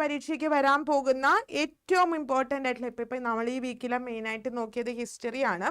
പരീക്ഷയ്ക്ക് വരാൻ പോകുന്ന ഏറ്റവും ഇമ്പോർട്ടന്റ് ആയിട്ടുള്ള ഇപ്പം ഇപ്പോൾ നമ്മൾ ഈ വീക്കിലെ മെയിനായിട്ട് നോക്കിയത് ഹിസ്റ്ററിയാണ്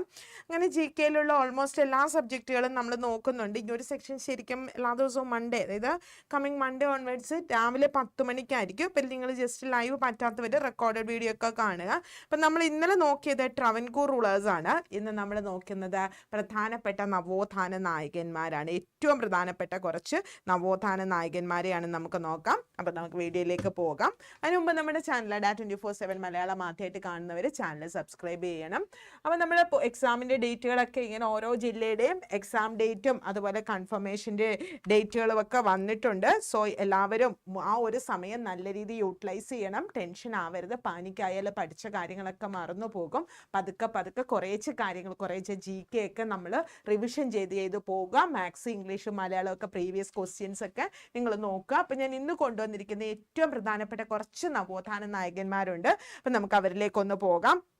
അങ്ങനെ ജി കെയിലുള്ള ഓൾമോസ്റ്റ് എല്ലാ സബ്ജക്റ്റുകളും നമ്മൾ നോക്കുന്നുണ്ട്. ഈ ഒരു സെക്ഷൻ ശരിക്കും എല്ലാ ദിവസവും മൺഡേ അതായത് കമ്മിങ് മൺഡേ ഓൺവേഡ്സ് രാവിലെ പത്ത് മണിക്കായിരിക്കും. ഇപ്പം നിങ്ങൾ ജസ്റ്റ് ലൈവ് പറ്റാത്തവർ റെക്കോർഡഡ് വീഡിയോ ഒക്കെ കാണുക. അപ്പം നമ്മൾ ഇന്നലെ നോക്കിയത് ട്രവൻകൂർ റൂളേഴ്സ് ആണ്. ഇന്ന് നമ്മൾ നോക്കുന്നത് പ്രധാനപ്പെട്ട നവോത്ഥാന നായകന്മാരാണ്. ഏറ്റവും പ്രധാനപ്പെട്ട കുറച്ച് നവോത്ഥാന നായകന്മാരെയാണ് നമുക്ക് നോക്കാം. അപ്പം നമുക്ക് വീഡിയോയിലേക്ക് പോകാം. അതിന് മുമ്പ് നമ്മുടെ ചാനൽ ഡാ ട്വന്റി ഫോർ സെവൻ മലയാളം ആദ്യമായിട്ട് കാണുന്നവർ ചാനൽ സബ്സ്ക്രൈബ് ചെയ്യണം. അപ്പോൾ നമ്മൾ എക്സാമിന്റെ ഡേറ്റുകളൊക്കെ ഇങ്ങനെ ഓരോ ജില്ലയുടെയും എക്സാം ഡേറ്റും അതുപോലെ കൺഫർമേഷന്റെ ഡേറ്റുകളും ഒക്കെ വന്നിട്ടുണ്ട്. സോ എല്ലാവരും ആ ഒരു സമയം നല്ല രീതിയിൽ യൂട്ടിലൈസ് ചെയ്യണം. ടെൻഷൻ ആവരുത്. പാനിക്കായാലും പഠിച്ച കാര്യങ്ങളൊക്കെ മറന്നു പോകും. പതുക്കെ പതുക്കെ കുറേച്ച് കാര്യങ്ങൾ കുറേച്ച് ജി കെ ഒക്കെ നമ്മൾ റിവിഷൻ ചെയ്ത് ചെയ്ത് പോവുക. മാത്സ് ഇംഗ്ലീഷ് മലയാളം ഒക്കെ പ്രീവിയസ് ക്വസ്റ്റ്യൻസ് ഒക്കെ നിങ്ങൾ നോക്കുക. അപ്പം ഞാൻ ഇന്ന് കൊണ്ടുവന്നിരിക്കുന്ന ഏറ്റവും പ്രധാനപ്പെട്ട കുറച്ച് നവോത്ഥാന നായകന്മാരുണ്ട്. അപ്പം നമുക്ക് അവരിലേക്കൊന്ന് പോകാം.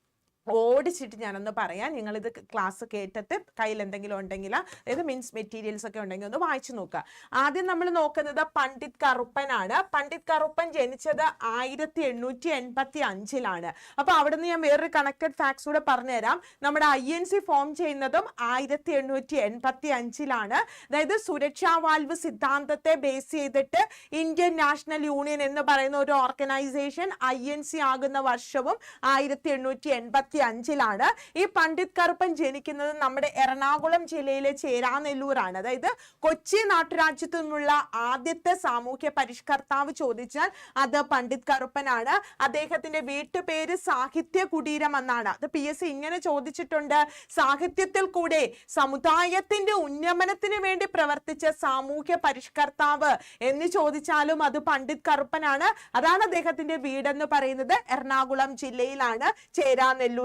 ഓടിച്ചിട്ട് ഞാനൊന്ന് പറയാം. നിങ്ങളിത് ക്ലാസ് കേട്ടിട്ട് കയ്യിൽ എന്തെങ്കിലും ഉണ്ടെങ്കിൽ അതായത് മീൻസ് മെറ്റീരിയൽസ് ഒക്കെ ഉണ്ടെങ്കിൽ ഒന്ന് വായിച്ചു നോക്കുക. ആദ്യം നമ്മൾ നോക്കുന്നത് പണ്ഡിറ്റ് കറുപ്പനാണ്. പണ്ഡിറ്റ് കറുപ്പൻ ജനിച്ചത് ആയിരത്തി എണ്ണൂറ്റി എൺപത്തി അഞ്ചിലാണ് അപ്പൊ അവിടുന്ന് ഞാൻ വേറൊരു കണക്റ്റഡ് ഫാക്ട്സ് കൂടെ പറഞ്ഞുതരാം. നമ്മുടെ ഐ എൻ സി ഫോം ചെയ്യുന്നതും ആയിരത്തി എണ്ണൂറ്റി എൺപത്തി അഞ്ചിലാണ് അതായത് സുരക്ഷാ വാൽവ് സിദ്ധാന്തത്തെ ബേസ് ചെയ്തിട്ട് ഇന്ത്യൻ നാഷണൽ യൂണിയൻ എന്ന് പറയുന്ന ഒരു ഓർഗനൈസേഷൻ ഐ എൻ സി ആകുന്ന വർഷവും ആയിരത്തി എണ്ണൂറ്റി എൺപത്തി അഞ്ചിലാണ് ഈ പണ്ഡിത് കറുപ്പൻ ജനിക്കുന്നത് നമ്മുടെ എറണാകുളം ജില്ലയിലെ ചേരാനെല്ലൂരാണ്. അതായത് കൊച്ചി നാട്ടുരാജ്യത്തു നിന്നുള്ള ആദ്യത്തെ സാമൂഹ്യ പരിഷ്കർത്താവ് ചോദിച്ചാൽ അത് പണ്ഡിത് കറുപ്പനാണ്. അദ്ദേഹത്തിന്റെ വീട്ടുപേര് സാഹിത്യ കുടീരം എന്നാണ്. അത് പി എസ് ഇങ്ങനെ ചോദിച്ചിട്ടുണ്ട്. സാഹിത്യത്തിൽ കൂടെ സമുദായത്തിന്റെ ഉന്നമനത്തിന് വേണ്ടി പ്രവർത്തിച്ച സാമൂഹ്യ പരിഷ്കർത്താവ് എന്ന് ചോദിച്ചാലും അത് പണ്ഡിത് കറുപ്പനാണ്. അതാണ് അദ്ദേഹത്തിന്റെ വീടെന്ന് പറയുന്നത് എറണാകുളം ജില്ലയിലാണ്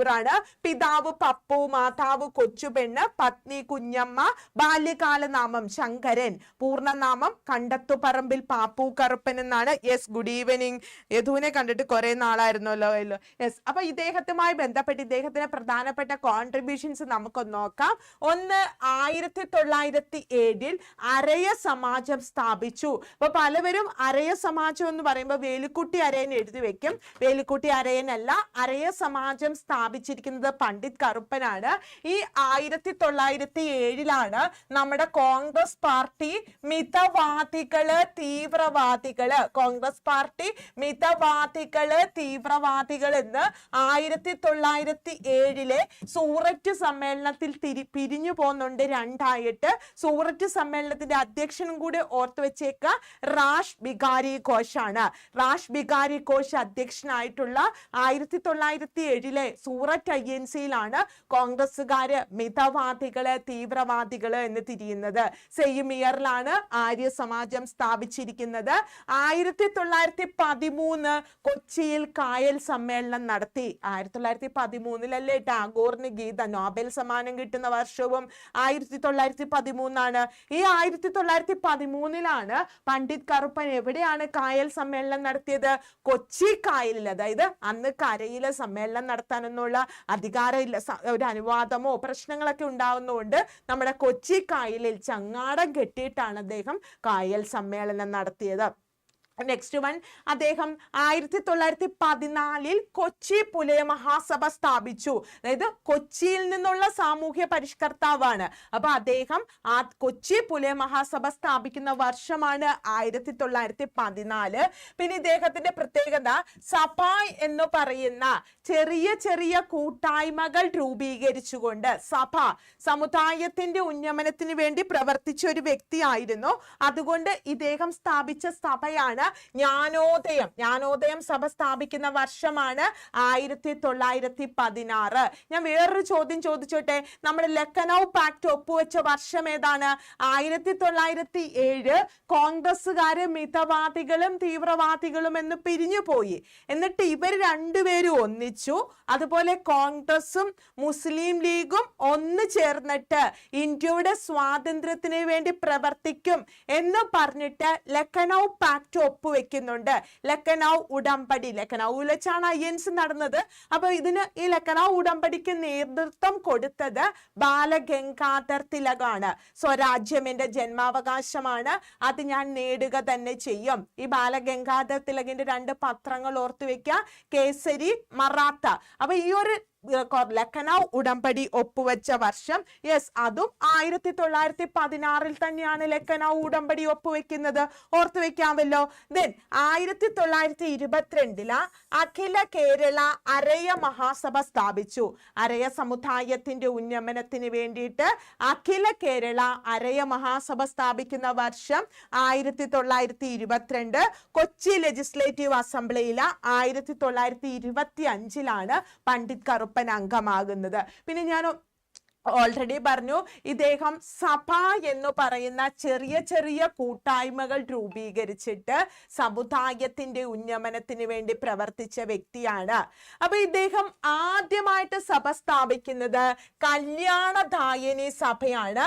ചേരാനെല്ലൂരാണ് പിതാവ് പപ്പു മാതാവ് കൊച്ചുപെണ്ണ് പത്നി കുഞ്ഞമ്മ ബാല്യകാല നാമം ശങ്കരൻ. പൂർണനാമം കണ്ടത്തുപറമ്പിൽ പാപ്പു കറുപ്പൻ എന്നാണ്. യെസ് ഗുഡ് ഈവനിങ് യദുവിനെ കണ്ടിട്ട് കുറെ നാളായിരുന്നല്ലോ അല്ലോ. യെസ് അപ്പൊ ഇദ്ദേഹത്തുമായി ബന്ധപ്പെട്ട് ഇദ്ദേഹത്തിന്റെ പ്രധാനപ്പെട്ട കോൺട്രിബ്യൂഷൻസ് നമുക്കൊന്ന് നോക്കാം. ഒന്ന് ആയിരത്തി തൊള്ളായിരത്തി ഏഴിൽ അരയ സമാജം സ്ഥാപിച്ചു. അപ്പൊ പലവരും അരയ സമാജം എന്ന് പറയുമ്പോൾ വേലുക്കുട്ടി അരയൻ എഴുതി വെക്കും. വേലുക്കുട്ടി അരയനല്ല അരയ സമാജം സ്ഥാപിച്ചിരിക്കുന്നത് പണ്ഡിറ്റ് കറുപ്പനാണ്. ഈ ആയിരത്തി തൊള്ളായിരത്തി ഏഴിലാണ് നമ്മുടെ കോൺഗ്രസ് പാർട്ടി മിതവാദികൾ തീവ്രവാദികൾ. കോൺഗ്രസ് പാർട്ടി മിതവാദികൾ തീവ്രവാദികൾ എന്ന് ആയിരത്തി തൊള്ളായിരത്തി ഏഴിലെ സൂററ്റ് സമ്മേളനത്തിൽ തിരി പിരിഞ്ഞു പോകുന്നുണ്ട് രണ്ടായിട്ട്. സൂററ്റ് സമ്മേളനത്തിന്റെ അധ്യക്ഷനും കൂടി ഓർത്തു വെച്ചേക്ക റാഷ് ബികാരി ഘോഷാണ്. റാഷ് ബികാരി ഘോഷ് അധ്യക്ഷനായിട്ടുള്ള ആയിരത്തി തൊള്ളായിരത്തി ഏഴിലെ സൂററ്റ് ഐ എൻ സിയിലാണ് കോൺഗ്രസ്സുകാര് മിതവാദികൾ തീവ്രവാദികൾ എന്ന് തിരിയുന്നത്. സെയിം ഇയറിലാണ് ആര്യ സമാജം സ്ഥാപിച്ചിരിക്കുന്നത്. ആയിരത്തി തൊള്ളായിരത്തി പതിമൂന്ന് കൊച്ചിയിൽ കായൽ സമ്മേളനം നടത്തി. ആയിരത്തി തൊള്ളായിരത്തി പതിമൂന്നിലല്ലേ ടാഗോറിന് ഗീത നോബൽ സമ്മാനം കിട്ടുന്ന വർഷവും ആയിരത്തി തൊള്ളായിരത്തി പതിമൂന്നാണ് ഈ ആയിരത്തി തൊള്ളായിരത്തി പതിമൂന്നിലാണ് പണ്ഡിറ്റ് കറുപ്പൻ എവിടെയാണ് കായൽ സമ്മേളനം നടത്തിയത്? കൊച്ചി കായലിൽ. അതായത് അന്ന് കരയിലെ സമ്മേളനം നടത്താനൊന്നുള്ള അധികാരമില്ല ഒരു അനുവാദമോ പ്രശ്നങ്ങളൊക്കെ ഉണ്ടാവുന്നതുകൊണ്ട് നമ്മുടെ കൊച്ചി കായലിൽ ചങ്ങാടം കെട്ടിയിട്ടാണ് അദ്ദേഹം കായൽ സമ്മേളനം നടത്തിയത്. നെക്സ്റ്റ് വൺ അദ്ദേഹം ആയിരത്തി തൊള്ളായിരത്തി പതിനാലിൽ കൊച്ചി പുലയ മഹാസഭ സ്ഥാപിച്ചു. അതായത് കൊച്ചിയിൽ നിന്നുള്ള സാമൂഹ്യ പരിഷ്കർത്താവാണ്. അപ്പൊ അദ്ദേഹം ആ കൊച്ചി പുലയ മഹാസഭ സ്ഥാപിക്കുന്ന വർഷമാണ് ആയിരത്തി തൊള്ളായിരത്തി പതിനാല് പിന്നെ ഇദ്ദേഹത്തിന്റെ പ്രത്യേകത സഭ എന്ന് പറയുന്ന ചെറിയ ചെറിയ കൂട്ടായ്മകൾ രൂപീകരിച്ചുകൊണ്ട് സഭ സമുദായത്തിന്റെ ഉന്നമനത്തിന് വേണ്ടി പ്രവർത്തിച്ച ഒരു വ്യക്തിയായിരുന്നു. അതുകൊണ്ട് ഇദ്ദേഹം സ്ഥാപിച്ച സഭയാണ് ജ്ഞാനോദയം. ജ്ഞാനോദയം സഭ സ്ഥാപിക്കുന്ന വർഷമാണ് ആയിരത്തി തൊള്ളായിരത്തി പതിനാറ് ഞാൻ വേറൊരു ചോദ്യം ചോദിച്ചോട്ടെ? നമ്മുടെ ലക്കനൗ പാക്ട് ഒപ്പുവെച്ച വർഷം ഏതാണ്? ആയിരത്തി തൊള്ളായിരത്തി ഏഴ് കോൺഗ്രസ്സുകാര് മിതവാദികളും തീവ്രവാദികളും എന്ന് പിരിഞ്ഞു പോയി. എന്നിട്ട് ഇവർ രണ്ടുപേരും ഒന്നിച്ചു. അതുപോലെ കോൺഗ്രസും മുസ്ലിം ലീഗും ഒന്ന് ചേർന്നിട്ട് ഇന്ത്യയുടെ സ്വാതന്ത്ര്യത്തിന് വേണ്ടി പ്രവർത്തിക്കും എന്ന് പറഞ്ഞിട്ട് ലക്കനൗ പാക്ട് ഒപ്പുവെക്കുന്നുണ്ട്. ലക്കനൗ ഉടമ്പടി. ലക്കനൌവിൽ വെച്ചാണ് അയ്യൻസ് നടന്നത്. അപ്പൊ ഇതിന് ഈ ലക്കനൗ ഉടമ്പടിക്ക് നേതൃത്വം കൊടുത്തത് ബാലഗംഗാധർ തിലകാണ്. സ്വരാജ്യം എന്റെ ജന്മാവകാശമാണ്. അത് ഞാൻ നേടുക തന്നെ ചെയ്യും. ഈ ബാലഗംഗാധർ തിലകിന്റെ രണ്ട് പത്രങ്ങൾ ഓർത്തു വെക്കുക കേസരി മറാത്ത. അപ്പൊ ഈ ഒരു ലഖനൗ ഉടമ്പടി ഒപ്പുവെച്ച വർഷം. യെസ് അതും ആയിരത്തി തൊള്ളായിരത്തി പതിനാറിൽ തന്നെയാണ് ലഖനൗ ഉടമ്പടി ഒപ്പുവെക്കുന്നത്. ഓർത്തു വെക്കാമല്ലോ. ദെൻ ആയിരത്തി തൊള്ളായിരത്തി ഇരുപത്തിരണ്ടിൽ അഖില കേരള അരയ മഹാസഭ സ്ഥാപിച്ചു. അരയ സമുദായത്തിന്റെ ഉന്നമനത്തിന് വേണ്ടിയിട്ട് അഖില കേരള അരയ മഹാസഭ സ്ഥാപിക്കുന്ന വർഷം ആയിരത്തി തൊള്ളായിരത്തി ഇരുപത്തിരണ്ട് കൊച്ചി ലെജിസ്ലേറ്റീവ് അസംബ്ലിയിൽ ആയിരത്തി തൊള്ളായിരത്തി ഇരുപത്തി അഞ്ചിലാണ് പണ്ഡിറ്റ് കറുപ്പൻ അംഗമാകുന്നത്. പിന്നെ ഞാൻ ഓൾറെഡി പറഞ്ഞു ഇദ്ദേഹം സഭ എന്ന് പറയുന്ന ചെറിയ ചെറിയ കൂട്ടായ്മകൾ രൂപീകരിച്ചിട്ട് സമുദായത്തിന്റെ ഉന്നമനത്തിന് വേണ്ടി പ്രവർത്തിച്ച വ്യക്തിയാണ്. അപ്പൊ ഇദ്ദേഹം ആദ്യമായിട്ട് സഭ സ്ഥാപിക്കുന്നത് കല്യാണദായനി സഭയാണ്.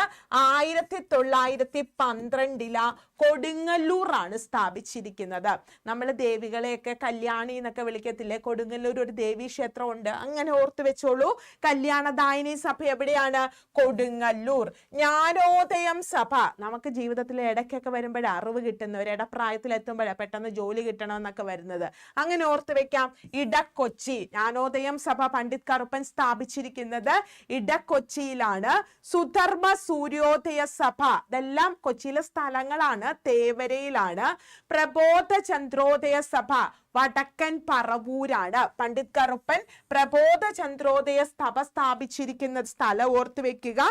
ആയിരത്തി തൊള്ളായിരത്തി പന്ത്രണ്ടില കൊടുങ്ങല്ലൂർ ആണ് സ്ഥാപിച്ചിരിക്കുന്നത്. നമ്മൾ ദേവികളെയൊക്കെ കല്യാണി എന്നൊക്കെ വിളിക്കത്തില്ലേ? കൊടുങ്ങല്ലൂർ ഒരു ദേവീ ക്ഷേത്രമുണ്ട്. അങ്ങനെ ഓർത്തു വെച്ചോളൂ. കല്യാണദായിനി സഭ എവിടെയാണ്? കൊടുങ്ങല്ലൂർ. ജ്ഞാനോദയം സഭ. നമുക്ക് ജീവിതത്തിൽ ഇടയ്ക്കൊക്കെ വരുമ്പോഴേ അറിവ് കിട്ടുന്നവർ ഇടപ്രായത്തിൽ എത്തുമ്പോഴാണ് പെട്ടെന്ന് ജോലി കിട്ടണമെന്നൊക്കെ വരുന്നത്. അങ്ങനെ ഓർത്ത് വെക്കാം. ഇടക്കൊച്ചി. ജ്ഞാനോദയം സഭ പണ്ഡിറ്റ് കറുപ്പൻ സ്ഥാപിച്ചിരിക്കുന്നത് ഇടക്കൊച്ചിയിലാണ്. സുധർമ്മ സൂര്യോദയ സഭ. ഇതെല്ലാം കൊച്ചിയിലെ സ്ഥലങ്ങളാണ്. തേവരയിലാണ് പ്രബോധ ചന്ദ്രോദയ സഭ വടക്കൻ പറവൂരാണ്. പണ്ഡിറ്റ് കറുപ്പൻ പ്രബോധ ചന്ദ്രോദയ സഭ സ്ഥാപിച്ചിരിക്കുന്ന സ്ഥലം ഓർത്തു വെക്കുക.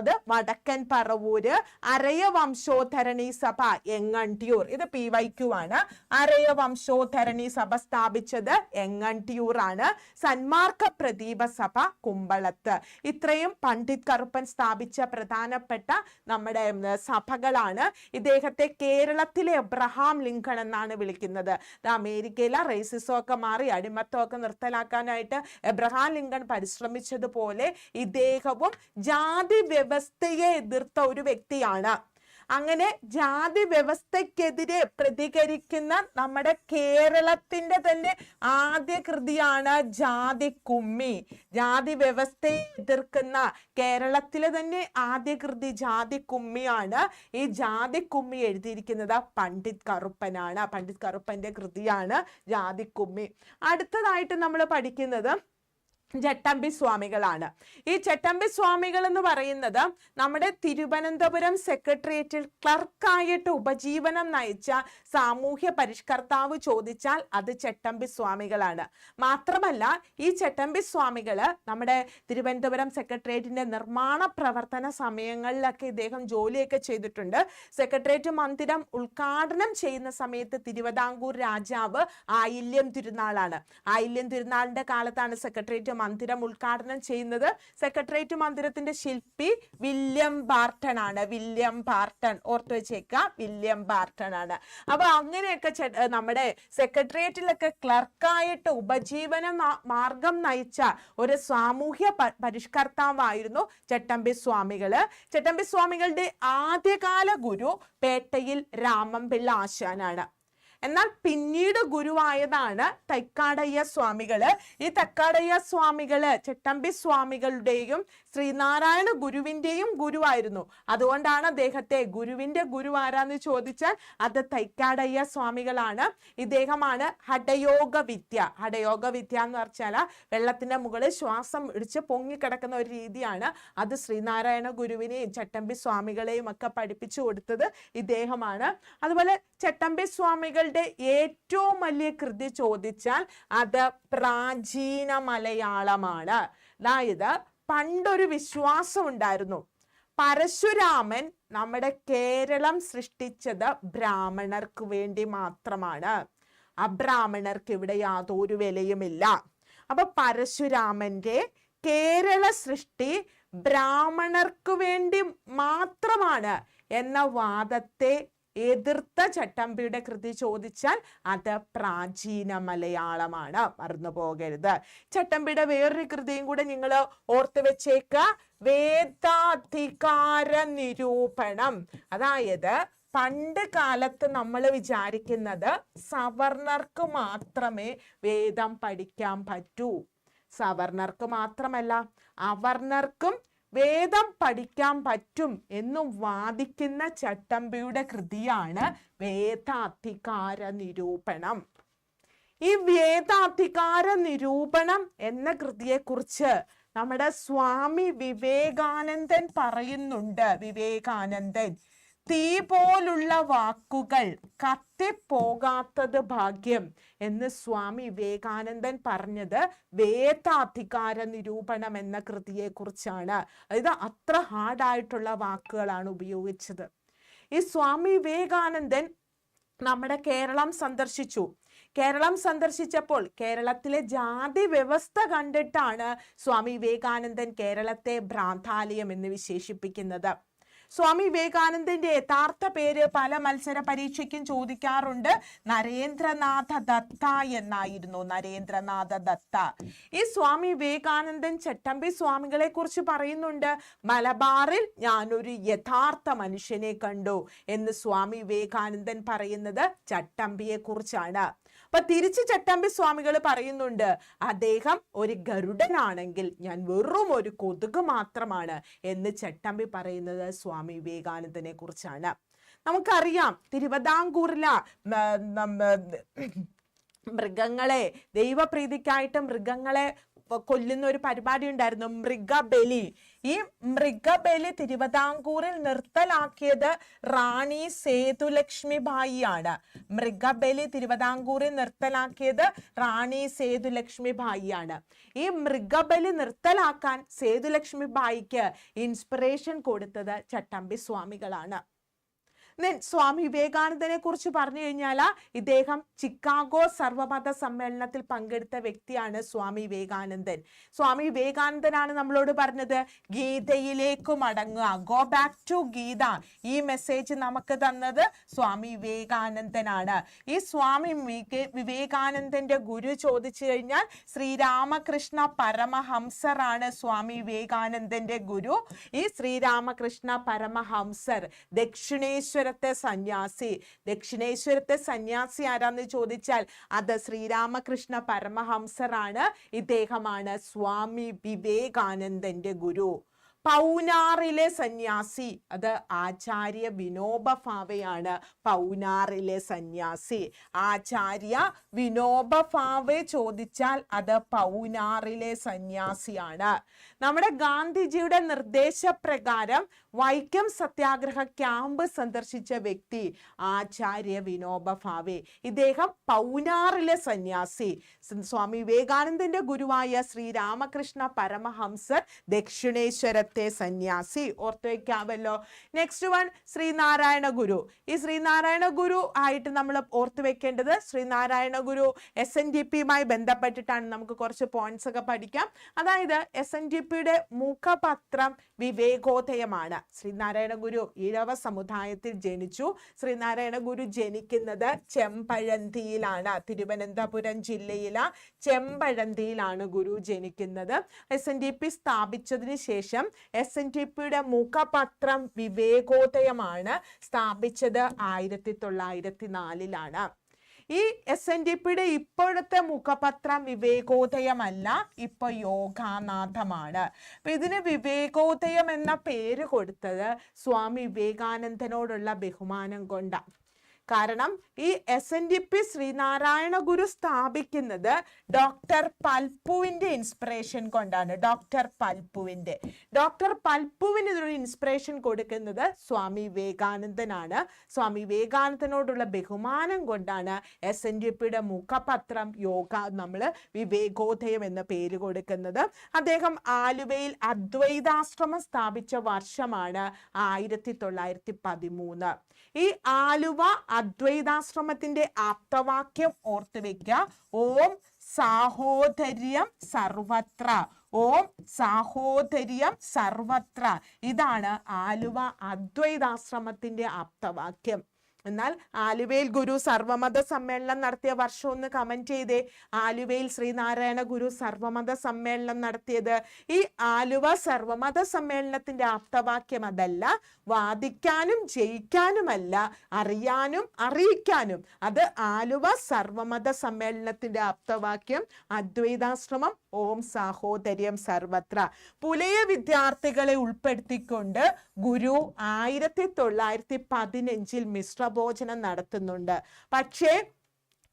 അത് വടക്കൻ പറവൂര് അരയ വംശോധരണി സഭ എങ്ങണ്ടിയൂർ. ഇത് പി വൈ ക്യു ആണ്. അരയ വംശോധരണി സഭ സ്ഥാപിച്ചത് എങ്ങണ്ടിയൂർ ആണ് സന്മാർക്ക പ്രദീപ സഭ കുമ്പളത്ത്. ഇത്രയും പണ്ഡിറ്റ് കറുപ്പൻ സ്ഥാപിച്ച പ്രധാനപ്പെട്ട നമ്മുടെ സഭകളാണ്. ഇദ്ദേഹത്തെ കേരളത്തിലെ എബ്രഹാം ലിങ്കൺ എന്നാണ് വിളിക്കുന്നത്. ഇത് അമേരിക്കയിലെ റേസിസം ഒക്കെ മാറി അടിമത്തം ഒക്കെ നിർത്തലാക്കാനായിട്ട് എബ്രഹാം ലിങ്കൺ പരിശ്രമിച്ചതുപോലെ ഇദ്ദേഹവും ജാതി വ്യവസ്ഥയെ എതിർത്ത ഒരു വ്യക്തിയാണ്. അങ്ങനെ ജാതി വ്യവസ്ഥക്കെതിരെ പ്രതികരിക്കുന്ന നമ്മുടെ കേരളത്തിന്റെ തന്നെ ആദ്യ കൃതിയാണ് ജാതി കുമ്മി. ജാതി വ്യവസ്ഥയെ എതിർക്കുന്ന കേരളത്തിലെ തന്നെ ആദ്യ കൃതി ജാതി കുമ്മിയാണ്. ഈ ജാതി കുമ്മി എഴുതിയിരിക്കുന്നത് പണ്ഡിറ്റ് കറുപ്പനാണ്. പണ്ഡിറ്റ് കറുപ്പന്റെ കൃതിയാണ് ജാതി കുമ്മി. അടുത്തതായിട്ട് നമ്മൾ പഠിക്കുന്നത് ചട്ടമ്പി സ്വാമികളാണ്. ഈ ചെട്ടമ്പി സ്വാമികൾ എന്ന് പറയുന്നത് നമ്മുടെ തിരുവനന്തപുരം സെക്രട്ടേറിയറ്റിൽ ക്ലർക്കായിട്ട് ഉപജീവനം നയിച്ച സാമൂഹ്യ പരിഷ്കർത്താവ് ചോദിച്ചാൽ അത് ചെട്ടമ്പി സ്വാമികളാണ്. മാത്രമല്ല ഈ ചെട്ടമ്പി സ്വാമികൾ നമ്മുടെ തിരുവനന്തപുരം സെക്രട്ടേറിയറ്റിന്റെ നിർമ്മാണ പ്രവർത്തന സമയങ്ങളിലൊക്കെ ഇദ്ദേഹം ജോലിയൊക്കെ ചെയ്തിട്ടുണ്ട്. സെക്രട്ടേറിയറ്റ് മന്ദിരം ഉദ്ഘാടനം ചെയ്യുന്ന സമയത്ത് തിരുവിതാംകൂർ രാജാവ് ആയില്യം തിരുനാളാണ്. ആയില്യം തിരുനാളിന്റെ കാലത്താണ് സെക്രട്ടേറിയറ്റ് മന്ദിരം ഉദ്ഘാടനം ചെയ്യുന്നത് സെക്രട്ടേറിയറ്റ് മന്ദിരത്തിന്റെ ശില്പി വില്യം ബാർട്ടൺ ആണ് വില്യം ബാർട്ടൺ. ഓർത്തു വെച്ചേക്ക വില്യം ബാർട്ടൺ ആണ് അപ്പൊ അങ്ങനെയൊക്കെ നമ്മുടെ സെക്രട്ടേറിയറ്റിലൊക്കെ ക്ലർക്കായിട്ട് ഉപജീവന മാർഗം നയിച്ച ഒരു സാമൂഹ്യ പരിഷ്കർത്താവായിരുന്നു ചട്ടമ്പി സ്വാമികൾ. ചട്ടമ്പി സ്വാമികളുടെ ആദ്യകാല ഗുരു പേട്ടയിൽ രാമൻപിള്ള ആശാനാണ്. എന്നാൽ പിന്നീട് ഗുരുവായതാണ് തൈക്കാടയ്യ സ്വാമികൾ. ഈ തൈക്കാടയ്യ സ്വാമികൾ ചെട്ടമ്പി സ്വാമികളുടെയും ശ്രീനാരായണ ഗുരുവിന്റെയും ഗുരുവായിരുന്നു. അതുകൊണ്ടാണ് അദ്ദേഹത്തെ ഗുരുവിന്റെ ഗുരു ആരാന്ന് ചോദിച്ചാൽ അത് തൈക്കാടയ്യ സ്വാമികളാണ്. ഇദ്ദേഹമാണ് ഹഠയോഗ വിദ്യ ഹഠയോഗ വിദ്യ എന്ന് പറഞ്ഞാൽ വെള്ളത്തിന്റെ മുകളിൽ ശ്വാസം ഇടിച്ച് പൊങ്ങിക്കിടക്കുന്ന ഒരു രീതിയാണ് അത് ശ്രീനാരായണ ഗുരുവിനെയും ചട്ടമ്പി സ്വാമികളെയും ഒക്കെ പഠിപ്പിച്ചു കൊടുത്തത് ഇദ്ദേഹമാണ്. അതുപോലെ ചട്ടമ്പി സ്വാമികളുടെ ഏറ്റവും വലിയ കൃതി ചോദിച്ചാൽ അത് പ്രാചീന മലയാളമാണ്. അതായത് പണ്ടൊരു വിശ്വാസം ഉണ്ടായിരുന്നു പരശുരാമൻ നമ്മുടെ കേരളം സൃഷ്ടിച്ചത് ബ്രാഹ്മണർക്ക് വേണ്ടി മാത്രമാണ്. അബ്രാഹ്മണർക്ക് ഇവിടെ യാതൊരു വിലയുമില്ല. അപ്പൊ പരശുരാമന്റെ കേരള സൃഷ്ടി ബ്രാഹ്മണർക്ക് വേണ്ടി മാത്രമാണ് എന്ന വാദത്തെ എതിർത്ത ചട്ടമ്പിയുടെ കൃതി ചോദിച്ചാൽ അത് പ്രാചീന മലയാളമാണ്. മറന്നു പോകരുത്. ചട്ടമ്പിയുടെ വേറൊരു കൃതിയും കൂടെ നിങ്ങൾ ഓർത്ത് വെച്ചേക്ക. വേദാധികാര നിരൂപണം. അതായത് പണ്ട് കാലത്ത് നമ്മൾ വിചാരിക്കുന്നത് സവർണർക്ക് മാത്രമേ വേദം പഠിക്കാൻ പറ്റൂ. സവർണർക്ക് മാത്രമല്ല അവർണർക്കും വേദം പഠിക്കാൻ പറ്റും എന്നും വാദിക്കുന്ന ചട്ടമ്പിയുടെ കൃതിയാണ് വേദാധികാര നിരൂപണം ഈ വേദാധികാര നിരൂപണം എന്ന കൃതിയെക്കുറിച്ച് നമ്മുടെ സ്വാമി വിവേകാനന്ദൻ പറയുന്നുണ്ട്. വിവേകാനന്ദൻ തീ പോലുള്ള വാക്കുകൾ കത്തിപ്പോകാത്തത് ഭാഗ്യം എന്ന് സ്വാമി വിവേകാനന്ദൻ പറഞ്ഞത് വേദാധികാര നിരൂപണം എന്ന കൃതിയെ കുറിച്ചാണ് അതായത് അത്ര ഹാർഡായിട്ടുള്ള വാക്കുകളാണ് ഉപയോഗിച്ചത്. ഈ സ്വാമി വിവേകാനന്ദൻ നമ്മുടെ കേരളം സന്ദർശിച്ചു. കേരളം സന്ദർശിച്ചപ്പോൾ കേരളത്തിലെ ജാതി വ്യവസ്ഥ കണ്ടിട്ടാണ് സ്വാമി വിവേകാനന്ദൻ കേരളത്തെ ഭ്രാന്താലയം എന്ന് വിശേഷിപ്പിക്കുന്നത്. സ്വാമി വിവേകാനന്ദന്റെ യഥാർത്ഥ പേര് പല മത്സര പരീക്ഷയ്ക്കും ചോദിക്കാറുണ്ട്. നരേന്ദ്രനാഥ ദത്ത എന്നായിരുന്നു. നരേന്ദ്രനാഥ ദത്ത. ഈ സ്വാമി വിവേകാനന്ദൻ ചട്ടമ്പി സ്വാമികളെ കുറിച്ച് പറയുന്നുണ്ട്. മലബാറിൽ ഞാനൊരു യഥാർത്ഥ മനുഷ്യനെ കണ്ടു എന്ന് സ്വാമി വിവേകാനന്ദൻ പറയുന്നത് ചട്ടമ്പിയെ കുറിച്ചാണ്. അപ്പൊ തിരിച്ച് ചട്ടമ്പി സ്വാമികൾ പറയുന്നുണ്ട് അദ്ദേഹം ഒരു ഗരുഡനാണെങ്കിൽ ഞാൻ വെറും ഒരു കൊതുക് മാത്രമാണ് എന്ന് ചട്ടമ്പി പറയുന്നത് സ്വാമി വിവേകാനന്ദനെ കുറിച്ചാണ്. നമുക്കറിയാം തിരുവിതാംകൂറില മൃഗങ്ങളെ ദൈവപ്രീതിക്കായിട്ട് മൃഗങ്ങളെ കൊല്ലുന്ന ഒരു പരിപാടി ഉണ്ടായിരുന്നു മൃഗബലി. ഈ മൃഗബലി തിരുവിതാംകൂറിൽ നിർത്തലാക്കിയത് റാണി സേതുലക്ഷ്മി ഭായിയാണ് മൃഗബലി തിരുവിതാംകൂറിൽ നിർത്തലാക്കിയത് റാണി സേതുലക്ഷ്മി ഭായിയാണ് ഈ മൃഗബലി നിർത്തലാക്കാൻ സേതുലക്ഷ്മി ഭായിക്ക് ഇൻസ്പിറേഷൻ കൊടുത്തത് ചട്ടമ്പി സ്വാമികളാണ്. Then സ്വാമി വിവേകാനന്ദനെ കുറിച്ച് പറഞ്ഞു കഴിഞ്ഞാൽ ഇദ്ദേഹം ചിക്കാഗോ സർവമത സമ്മേളനത്തിൽ പങ്കെടുത്ത വ്യക്തിയാണ് സ്വാമി വിവേകാനന്ദൻ. സ്വാമി വിവേകാനന്ദനാണ് നമ്മളോട് പറഞ്ഞത് ഗീതയിലേക്ക് മടങ്ങുക. Go back to Gita. ഈ മെസ്സേജ് നമുക്ക് തന്നത് സ്വാമി വിവേകാനന്ദനാണ്. ഈ സ്വാമി വിവേ- വിവേകാനന്ദന്റെ ഗുരു ചോദിച്ചു കഴിഞ്ഞാൽ ശ്രീരാമകൃഷ്ണ പരമഹംസറാണ് സ്വാമി വിവേകാനന്ദന്റെ ഗുരു. ഈ ശ്രീരാമകൃഷ്ണ പരമഹംസർ ദക്ഷിണേശ്വരത്തെ സന്യാസി. ദക്ഷിണേശ്വരത്തെ സന്യാസി ആരാന്ന് ചോദിച്ചാൽ അത് ശ്രീരാമകൃഷ്ണ പരമഹംസറാണ്. ഇദ്ദേഹമാണ് സ്വാമി വിവേകാനന്ദന്റെ ഗുരു. പൗനാറിലെ സന്യാസി. അത് ആചാര്യ വിനോബ ഭാവയാണ് പൗനാറിലെ സന്യാസി. ആചാര്യ വിനോബ ഭാവെ ചോദിച്ചാൽ അത് പൗനാറിലെ സന്യാസിയാണ്. നമ്മുടെ ഗാന്ധിജിയുടെ നിർദ്ദേശപ്രകാരം വൈക്കം സത്യാഗ്രഹ ക്യാമ്പ് സന്ദർശിച്ച വ്യക്തി ആചാര്യ വിനോബ ഭാവെ. ഇദ്ദേഹം പൗനാറിലെ സന്യാസി. സ്വാമി വിവേകാനന്ദന്റെ ഗുരുവായ ശ്രീരാമകൃഷ്ണ പരമഹംസർ ദക്ഷിണേശ്വരത്തെ സന്യാസി. ഓർത്തു വയ്ക്കാമല്ലോ നെക്സ്റ്റ് വൺ ശ്രീനാരായണ ഗുരു. ഈ ശ്രീനാരായണ ഗുരു ആയിട്ട് നമ്മൾ ഓർത്തു വെക്കേണ്ടത് Sree Narayana Guru S N D പിയുമായി ബന്ധപ്പെട്ടിട്ടാണ്. നമുക്ക് കുറച്ച് പോയിന്റ്സ് ഒക്കെ പഠിക്കാം. അതായത് എസ് എൻ ഡി പിയുടെ മുഖപത്രം വിവേകോദയമാണ്. ശ്രീനാരായണ ഗുരു ഈഴവ സമുദായത്തിൽ ജനിച്ചു. ശ്രീനാരായണ ഗുരു ജനിക്കുന്നത് ചെമ്പഴന്തിയിലാണ്. തിരുവനന്തപുരം ജില്ലയിലെ ചെമ്പഴന്തിയിലാണ് ഗുരു ജനിക്കുന്നത്. എസ് എൻ ഡി പി സ്ഥാപിച്ചതിന് ശേഷം എസ് എൻ ഡി പിയുടെ മുഖപത്രം വിവേകോദയമാണ്. സ്ഥാപിച്ചത് ആയിരത്തി തൊള്ളായിരത്തി നാലിലാണ് ഈ എസ് എൻ ഡി പിയുടെ ഇപ്പോഴത്തെ മുഖപത്രം വിവേകോദയമല്ല ഇപ്പൊ യോഗാനാഥമാണ്. അപ്പൊ ഇതിന് വിവേകോദയം എന്ന പേര് കൊടുത്തത് സ്വാമി വിവേകാനന്ദനോടുള്ള ബഹുമാനം കൊണ്ടാണ് കാരണം ഈ S N D P Sree Narayana Guru സ്ഥാപിക്കുന്നത് ഡോക്ടർ പൽപ്പുവിന്റെ ഇൻസ്പിറേഷൻ കൊണ്ടാണ്. ഡോക്ടർ പൽപ്പുവിന്റെ ഡോക്ടർ പൽപ്പുവിന് ഇതൊരു ഇൻസ്പിറേഷൻ കൊടുക്കുന്നത് സ്വാമി വിവേകാനന്ദനാണ്. സ്വാമി വിവേകാനന്ദനോടുള്ള ബഹുമാനം കൊണ്ടാണ് എസ് എൻ ഡി പിയുടെ മുഖപത്രം യോഗ നമ്മൾ വിവേകോദയം എന്ന പേര് കൊടുക്കുന്നത്. അദ്ദേഹം ആലുവയിൽ അദ്വൈതാശ്രമം സ്ഥാപിച്ച വർഷമാണ് ആയിരത്തി തൊള്ളായിരത്തി പതിമൂന്ന്. ഈ ആലുവ അദ്വൈതാശ്രമത്തിന്റെ ആപ്തവാക്യം ഓർത്തു വെക്കുക. ഓം സാഹോദര്യം സർവത്ര. ഓം സാഹോദര്യം സർവത്ര. ഇതാണ് ആലുവ അദ്വൈതാശ്രമത്തിന്റെ ആപ്തവാക്യം. എന്നാൽ ആലുവയിൽ ഗുരു സർവമത സമ്മേളനം നടത്തിയ വർഷം ഒന്ന് കമന്റ് ചെയ്തേ. ആലുവയിൽ ശ്രീനാരായണ ഗുരു സർവമത സമ്മേളനം നടത്തിയത്. ഈ ആലുവ സർവമത സമ്മേളനത്തിന്റെ ആപ്തവാക്യം അതല്ല. വാദിക്കാനും ജയിക്കാനുമല്ല. അറിയാനും അറിയിക്കാനും. അത് ആലുവ സർവമത സമ്മേളനത്തിന്റെ ആപ്തവാക്യം. അദ്വൈതാശ്രമം ഓം സാഹോദര്യം സർവത്ര. പുലയ വിദ്യാർത്ഥികളെ ഉൾപ്പെടുത്തിക്കൊണ്ട് ഗുരു ആയിരത്തി തൊള്ളായിരത്തി പതിനഞ്ചിൽ മിശ്രഭോജനം നടത്തുന്നുണ്ട്. പക്ഷേ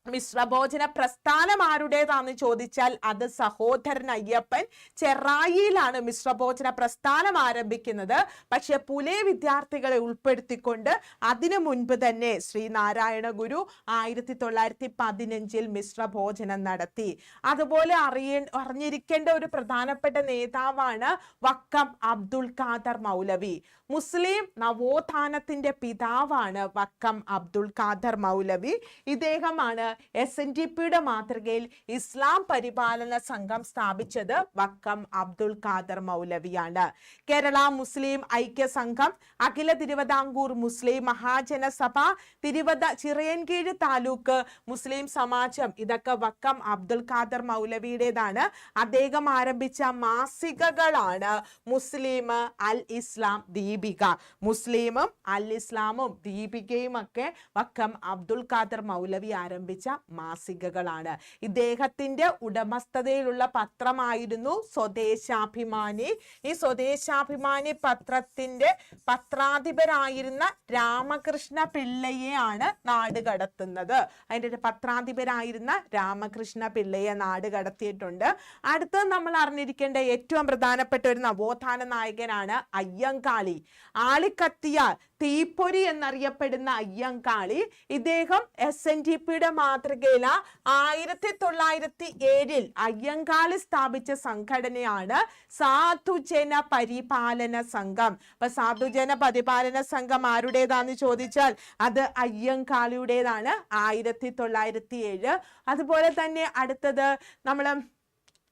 മിശ്രഭോജന പ്രസ്ഥാനം ആരുടേതാന്ന് ചോദിച്ചാൽ അത് സഹോദരൻ അയ്യപ്പൻ. ചെറായിയിലാണ് മിശ്രഭോജന പ്രസ്ഥാനം ആരംഭിക്കുന്നത്. പക്ഷെ പുലേ വിദ്യാർത്ഥികളെ ഉൾപ്പെടുത്തിക്കൊണ്ട് അതിനു മുൻപ് തന്നെ ശ്രീനാരായണ ഗുരു ആയിരത്തി തൊള്ളായിരത്തി പതിനഞ്ചിൽ മിശ്രഭോജനം നടത്തി. അതുപോലെ അറിയ അറിഞ്ഞിരിക്കേണ്ട ഒരു പ്രധാനപ്പെട്ട നേതാവാണ് വക്കം അബ്ദുൾ ഖാദർ മൗലവി. മുസ്ലിം നവോത്ഥാനത്തിന്റെ പിതാവാണ് വക്കം അബ്ദുൾ ഖാദർ മൗലവി. ഇദ്ദേഹമാണ് എസ് എൻ ഡി പിയുടെ മാതൃകയിൽ ഇസ്ലാം പരിപാലന സംഘം സ്ഥാപിച്ചത് വക്കം അബ്ദുൾ ഖാദർ മൗലവിയാണ്. കേരള മുസ്ലിം ഐക്യ സംഘം അഖില തിരുവിതാംകൂർ മുസ്ലിം മഹാജന സഭ തിരുവത ചിറയൻകീഴ് താലൂക്ക് മുസ്ലിം സമാജം ഇതൊക്കെ വക്കം അബ്ദുൾ ഖാദർ മൗലവിയുടേതാണ്. അദ്ദേഹം ആരംഭിച്ച മാസികകളാണ് മുസ്ലിം അൽ ഇസ്ലാം ദീപിക. മുസ്ലിമും അൽ ഇസ്ലാമും ദീപികയും ഒക്കെ വക്കം അബ്ദുൾ ഖാദർ മൗലവി ആരംഭിച്ച മാസികകളാണ്. ഇദ്ദേഹത്തിന്റെ ഉടമസ്ഥതയിലുള്ള പത്രമായിരുന്നു സ്വദേശാഭിമാനി. ഈ സ്വദേശാഭിമാനി പത്രത്തിന്റെ പത്രാധിപരായിരുന്ന രാമകൃഷ്ണ പിള്ളയെയാണ് നാട് കടത്തുന്നത്. അതിന്റെ പത്രാധിപരായിരുന്ന രാമകൃഷ്ണ പിള്ളയെ നാട് കടത്തിയിട്ടുണ്ട്. അടുത്തത് നമ്മൾ അറിഞ്ഞിരിക്കേണ്ട ഏറ്റവും പ്രധാനപ്പെട്ട ഒരു നവോത്ഥാന നായകനാണ് അയ്യങ്കാളി. ആളിക്കത്തിയ തീപ്പൊരി എന്നറിയപ്പെടുന്ന അയ്യങ്കാളി ഇദ്ദേഹം എസ് എൻ ഡി പിയുടെ മാതൃകയില ആയിരത്തി തൊള്ളായിരത്തി ഏഴിൽ അയ്യങ്കാളി സ്ഥാപിച്ച സംഘടനയാണ് സാധുജന പരിപാലന സംഘം. അപ്പൊ സാധുജന പരിപാലന സംഘം ആരുടേതാന്ന് ചോദിച്ചാൽ അത് അയ്യങ്കാളിയുടേതാണ് ആയിരത്തി തൊള്ളായിരത്തി ഏഴ് അതുപോലെ തന്നെ അടുത്തത് നമ്മൾ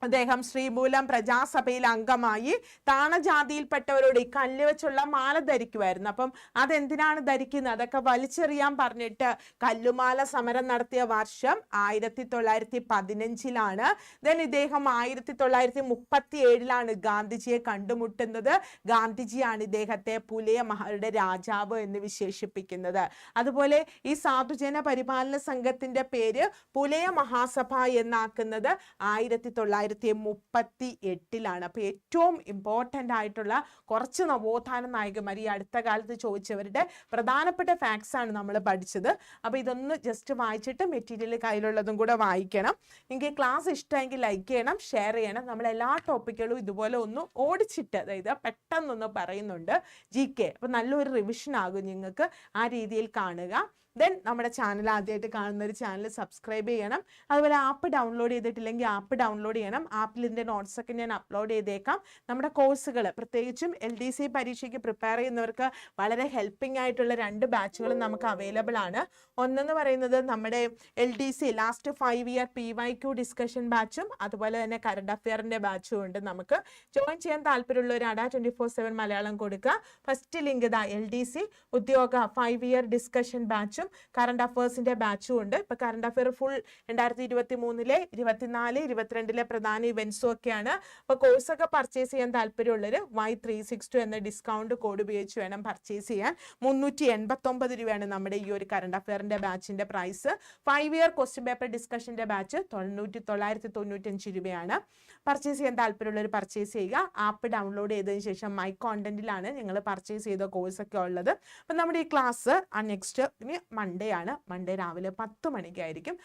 അദ്ദേഹം ശ്രീമൂലം പ്രജാസഭയിൽ അംഗമായി താണജാതിയിൽപ്പെട്ടവരോട് ഈ കല്ല് വെച്ചുള്ള മാല ധരിക്കുമായിരുന്നു അപ്പം അതെന്തിനാണ് ധരിക്കുന്നത്? അതൊക്കെ വലിച്ചെറിയാൻ പറഞ്ഞിട്ട് കല്ലുമാല സമരം നടത്തിയ വർഷം ആയിരത്തി തൊള്ളായിരത്തി പതിനഞ്ചിലാണ് ദെൻ ഇദ്ദേഹം ആയിരത്തി തൊള്ളായിരത്തി മുപ്പത്തി ഏഴിലാണ് ഗാന്ധിജിയെ കണ്ടുമുട്ടുന്നത്. ഗാന്ധിജിയാണ് ഇദ്ദേഹത്തെ പുലിയ മഹരുടെ രാജാവ് എന്ന് വിശേഷിപ്പിക്കുന്നത്. അതുപോലെ ഈ സാധുജന പരിപാലന സംഘത്തിന്റെ പേര് പുലയ മഹാസഭ എന്നാക്കുന്നത് ആയിരത്തി തൊള്ളായിരത്തി മുപ്പത്തി എട്ടിലാണ് അപ്പൊ ഏറ്റവും ഇമ്പോർട്ടന്റ് ആയിട്ടുള്ള കുറച്ച് നവോത്ഥാന നായകന്മാർ ഈ അടുത്ത കാലത്ത് ചോദിച്ചവരുടെ പ്രധാനപ്പെട്ട ഫാക്ട്സ് ആണ് നമ്മൾ പഠിച്ചത്. അപ്പോൾ ഇതൊന്ന് ജസ്റ്റ് വായിച്ചിട്ട് മെറ്റീരിയൽ കയ്യിലുള്ളതും കൂടെ വായിക്കണം. എനിക്ക് ക്ലാസ് ഇഷ്ടമെങ്കിൽ ലൈക്ക് ചെയ്യണം ഷെയർ ചെയ്യണം. നമ്മൾ എല്ലാ ടോപ്പിക്കുകളും ഇതുപോലെ ഒന്ന് ഓടിച്ചിട്ട് അതായത് പെട്ടെന്നൊന്ന് പറയുന്നുണ്ട്. ജി കെ അപ്പോൾ നല്ലൊരു റിവിഷൻ ആകും നിങ്ങൾക്ക് ആ രീതിയിൽ കാണുക. ദെൻ നമ്മുടെ ചാനൽ ആദ്യമായിട്ട് കാണുന്ന ഒരു ചാനൽ സബ്സ്ക്രൈബ് ചെയ്യണം. അതുപോലെ ആപ്പ് ഡൗൺലോഡ് ചെയ്തിട്ടില്ലെങ്കിൽ ആപ്പ് ഡൗൺലോഡ് ചെയ്യണം. ആപ്പിൽ നോട്ട്സൊക്കെ നോട്ട്സ് ഞാൻ അപ്ലോഡ് ചെയ്തേക്കാം. നമ്മുടെ കോഴ്സുകൾ പ്രത്യേകിച്ചും എൽ ഡി സി പരീക്ഷയ്ക്ക് പ്രിപ്പയർ ചെയ്യുന്നവർക്ക് വളരെ ഹെൽപ്പിംഗ് ആയിട്ടുള്ള രണ്ട് ബാച്ചുകളും നമുക്ക് അവൈലബിൾ ആണ്. ഒന്നെന്ന് പറയുന്നത് നമ്മുടെ L D C last five year P Y Q discussion ബാച്ചും അതുപോലെ തന്നെ കറണ്ട് അഫെയറിന്റെ ബാച്ചും ഉണ്ട് നമുക്ക്. ജോയിൻ ചെയ്യാൻ താല്പര്യമുള്ളവർ അഡ ട്വന്റി ഫോർ സെവൻ മലയാളം കൊടുക്കുക. ഫസ്റ്റ് ലിങ്ക് ഇതാ എൽ ഡി സി ഉദ്യോഗ ഫൈവ് ഇയർ ഡിസ്കഷൻ ബാച്ചും കറണ്ട് അഫേഴ്സിന്റെ ബാച്ചും ഉണ്ട്. ഇപ്പൊ കറണ്ട് അഫെയർ ഫുൾ രണ്ടായിരത്തി ഇരുപത്തി മൂന്നിലെ ഇരുപത്തിനാല് ഇരുപത്തിരണ്ടിലെ പ്രധാന ഇവന്റ്സും ഒക്കെയാണ്. അപ്പൊ കോഴ്സൊക്കെ പർച്ചേസ് ചെയ്യാൻ താല്പര്യമുള്ളവർ വൈ ത്രീ സിക്സ് ടു എന്ന ഡിസ്കൗണ്ട് കോഡ് ഉപയോഗിച്ച് വേണം പർച്ചേസ് ചെയ്യാൻ. മുന്നൂറ്റി എൺപത്തൊമ്പത് രൂപയാണ് നമ്മുടെ ഈ ഒരു കറണ്ട് അഫെയറിന്റെ ബാച്ചിന്റെ price five year question paper ഡിസ്കഷന്റെ batch തൊണ്ണൂറ്റി തൊള്ളായിരത്തി തൊണ്ണൂറ്റഞ്ച് രൂപയാണ്. പർച്ചേസ് ചെയ്യാൻ താല്പര്യമുള്ളവർ പർച്ചേസ് ചെയ്യുക. ആപ്പ് ഡൗൺലോഡ് ചെയ്തതിന് ശേഷം മൈ കോണ്ടന്റിലാണ് നിങ്ങൾ പർച്ചേസ് ചെയ്ത കോഴ്സൊക്കെ ഉള്ളത്. അപ്പം നമ്മുടെ ഈ ക്ലാസ് നെക്സ്റ്റ് ഇനി മൺഡേ ആണ്. മൺഡേ രാവിലെ പത്ത് മണിക്കായിരിക്കും.